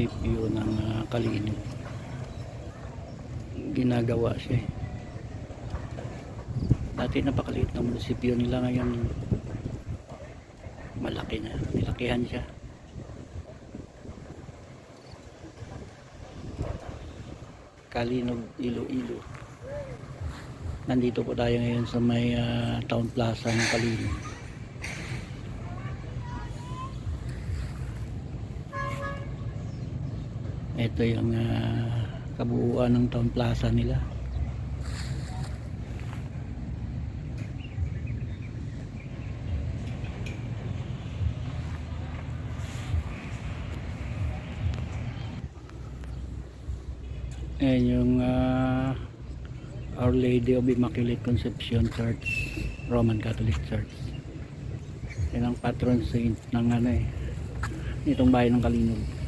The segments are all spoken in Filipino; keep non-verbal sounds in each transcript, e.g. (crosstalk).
munisipyo ng uh, Kalino ginagawa siya eh. dati napakaliit na munisipyo nila ngayon malaki na. Nilakihan siya. Kalinog Iloilo. Nandito po tayo ngayon sa may ah, town plaza ng Kalinog ito yung ah, kabuuan ng town plaza nila. Ayan yung ah, Our Lady of Immaculate Conception Church Roman Catholic Church. Yan ang patron saint ng ano eh itong bahay ng Kalinog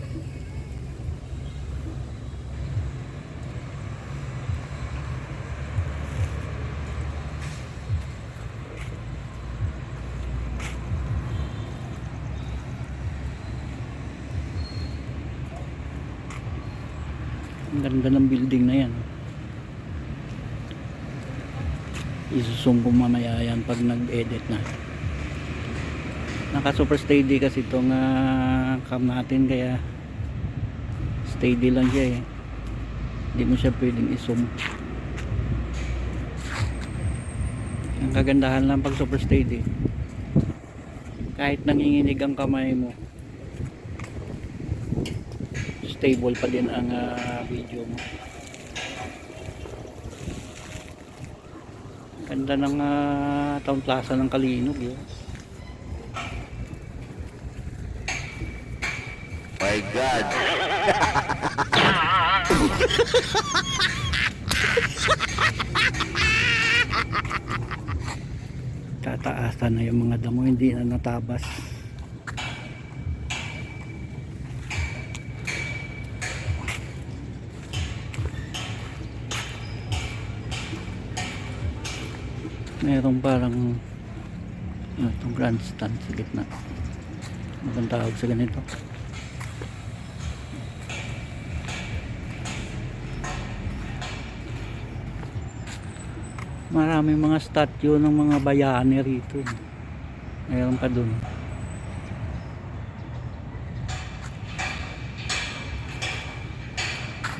ganda ng building na yan. Isusong ko mamaya yan pag nag-edit na. Naka super steady kasi itong uh, cam natin kaya steady lang siya eh. Hindi mo siya pwedeng i-zoom. Ang kagandahan lang pag super steady. Kahit nanginginig ang kamay mo stable pa din ang ah, video mo. Ganda ng ah, town plaza ng Kalinog yun My God. tataasan na yung mga damo hindi na natabas meron parang ano itong grandstand sa gitna. Bang tawag sa ganito. Maraming mga statue ng mga bayani rito mayroon pa dun.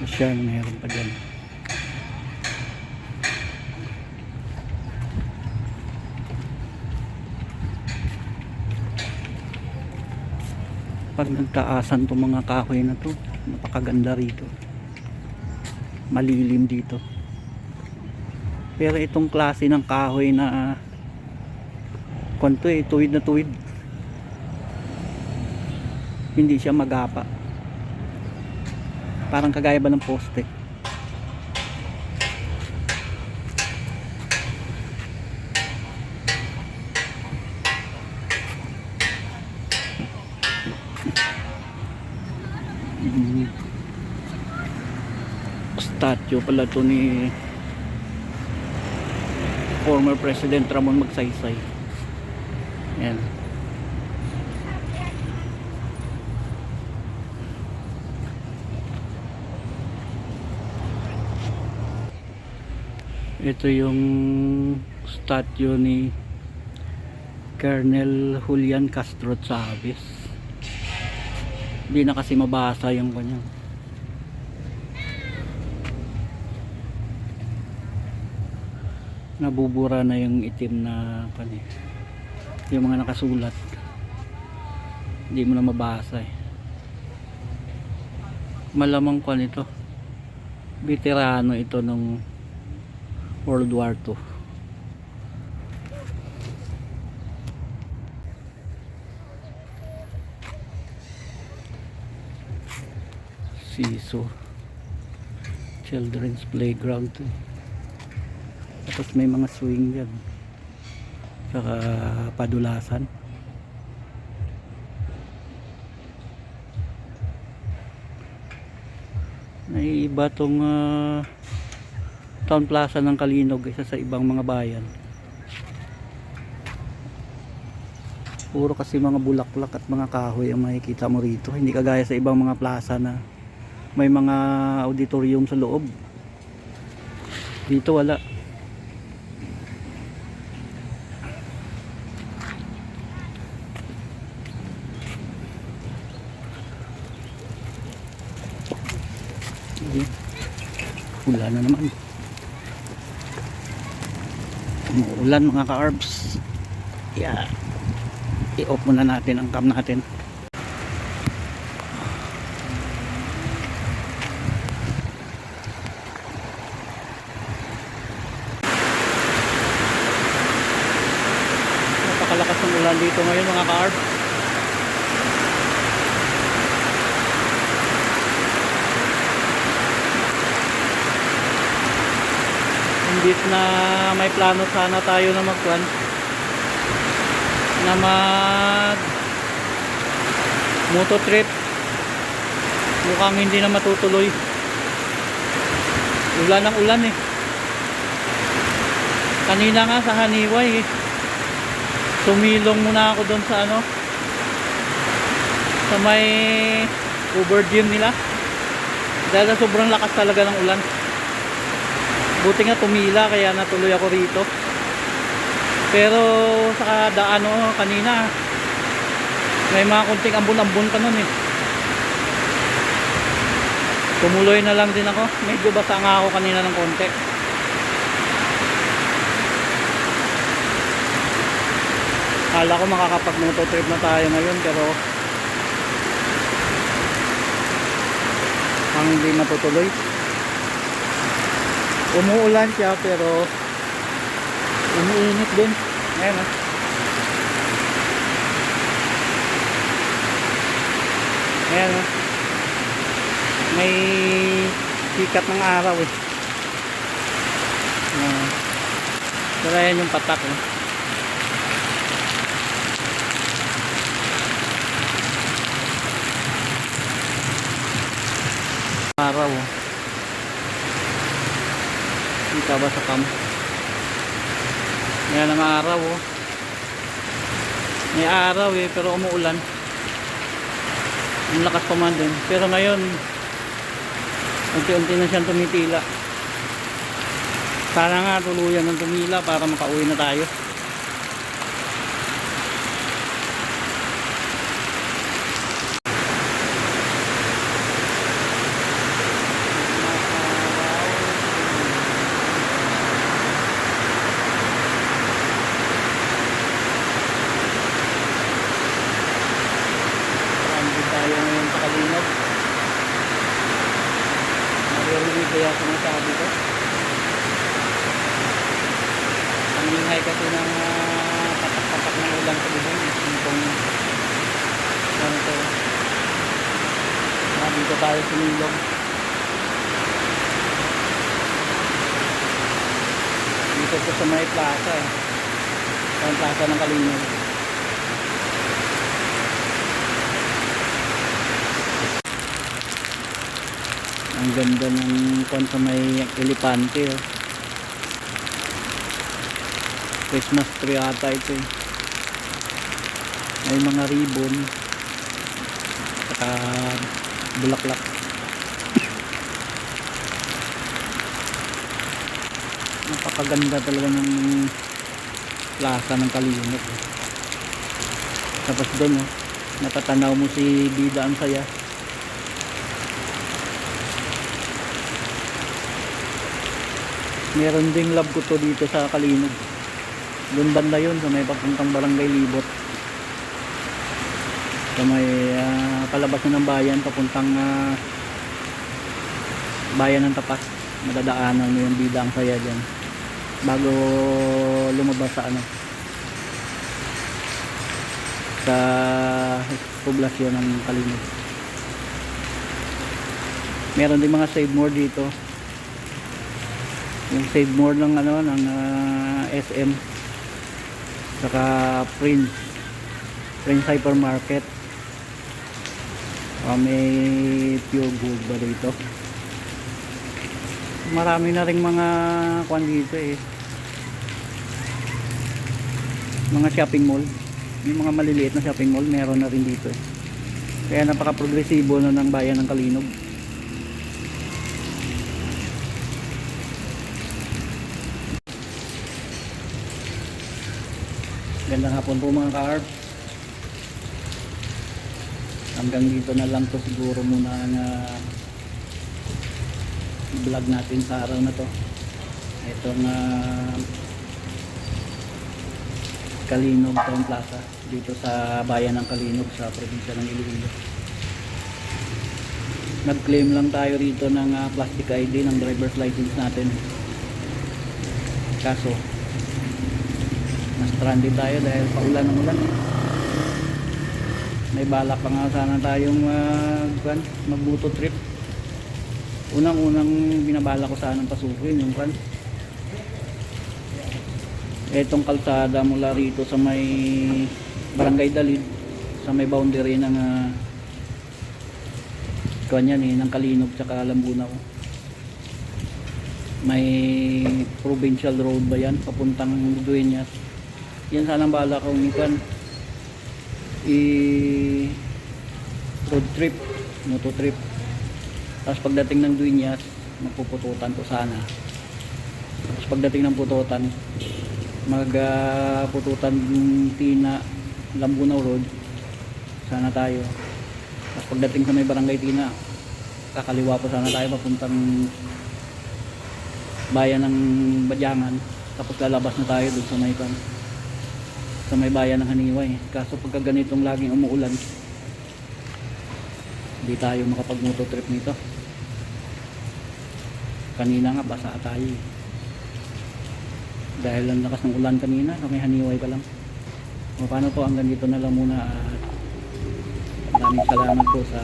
Siya mayroon pa dyan pag nagtaasan to mga kahoy na to napakaganda rito malilim dito pero itong klase ng kahoy na kwanto eh, tuwid na tuwid. Hindi siya magapa. Parang kagaya ba ng poste. Statue pala to ni former President Ramon Magsaysay. Yan. Ito yung statue ni Colonel Julian Castro Chavez. Hindi na kasi mabasa yung kanyang nabubura na yung itim na kani. Yung mga nakasulat. Hindi mo na mabasa eh. Malamang ko nito veterano ito nung World War II Siso Children's Playground tapos may mga swing dyan. Saka padulasan. Naiiba tong ah, town plaza ng Kalinog isa sa ibang mga bayan. Puro kasi mga bulaklak at mga kahoy ang makikita mo rito. Hindi kagaya sa ibang mga plaza na may mga auditorium sa loob. Dito wala Wala na naman. Umuulan mga ka-arbs. Yeah. I-off muna natin ang cam natin. Napakalakas ng ulan dito ngayon mga ka-arbs. Imbis na may plano sana tayo na magkuhan na mag moto trip. Mukhang hindi na matutuloy. Ulan ng ulan eh. Kanina nga sa Haniway eh. Sumilong muna ako doon sa ano sa may gym nila. Dahil sobrang lakas talaga ng ulan buti nga tumila kaya natuloy ako rito. Pero sa daan oh, kanina may mga kunting ambon-ambon pa nun eh. Tumuloy na lang din ako. Medyo basa nga ako kanina ng konti. Kala ko makakapag trip na tayo ngayon pero ang hindi matutuloy umuulan siya pero umiinit din. Ayan ah. Ayan ah. May sikat ng araw eh. Pero ayan yung patak eh. araw oh. Kita ba sa cam? Yan ang araw oh. May araw eh pero umuulan. Ang lakas pa man din. Pero ngayon unti-unti na siyang tumitila. Sana nga tuluyan ng tumila para makauwi na tayo. Andun tayo ngayon sa Kalingap. Naririnig kaya sinasabi ko. Ang ingay kasi ng ah, patak-patak ng ulan sa ibon. Yung pong ano to. Ah, dito tayo sumilong. Dito sa may plaza eh. Sa plaza ng Kalingap. Ang ganda ng kwan sa may elepante oh. Christmas tree ata ito eh. May mga ribbon. Saka bulaklak. (coughs) Napakaganda talaga ng plaza ng Kalinot. eh. Tapos doon oh, natatanaw mo si Bida ang saya. Meron ding lab ko to dito sa Kalinog. Doon banda yun sa may papuntang Barangay Libot. Sa may ah, palabas ng bayan papuntang ah, bayan ng Tapas. Madadaanan mo yung bidang saya dyan. Bago lumabas sa ano sa poblasyon ng Kalinog. Meron din mga save more dito yung save more ng ano ng ah, SM saka Prince Prince Hypermarket. Ah, may pure gold ba dito? Marami na rin mga kwan dito eh. Mga shopping mall. Yung mga maliliit na shopping mall meron na rin dito eh. kaya napaka-progresibo na ng bayan ng Kalinog gandang hapon po mga ka-ARP. Hanggang dito na lang to siguro muna ang ah, vlog natin sa araw na to. Itong uh, Kalinog Town Plaza dito sa bayan ng Kalinog sa probinsya ng Iloilo. Nag-claim lang tayo rito ng ah, plastic ID ng driver's license natin. Kaso na-stranded tayo dahil paulan ng ulan. May balak pa nga sana tayong uh, magbuto trip. Unang-unang binabala ko sanang pasukin yung kan etong kalsada mula rito sa may barangay Dalid sa may boundary ng uh, kanyan eh, ng Kalinog tsaka Lambunaw. May provincial road ba yan? Papuntang Dueñas yan sanang bala ko kan i road trip moto trip. Tapos pagdating ng Dueñas magpupututan ko sana. Tapos pagdating ng pututan magpututan Tina Lambunaw Road. Sana tayo. Tapos pagdating sa may barangay Tina kakaliwa po sana tayo papuntang bayan ng Badyangan. Tapos lalabas na tayo dun sa may pan sa may bayan ng Haniway kaso pagka ganitong laging umuulan hindi tayo makapag trip nito. Kanina nga basa tayo eh. dahil ang lakas ng ulan kanina sa may Haniway pa lang. O paano po hanggang dito na lang muna? At maraming salamat po sa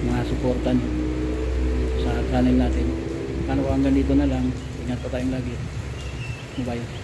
mga suportan sa channel natin. Paano po hanggang dito na lang? Ingat po tayong lagi. Bye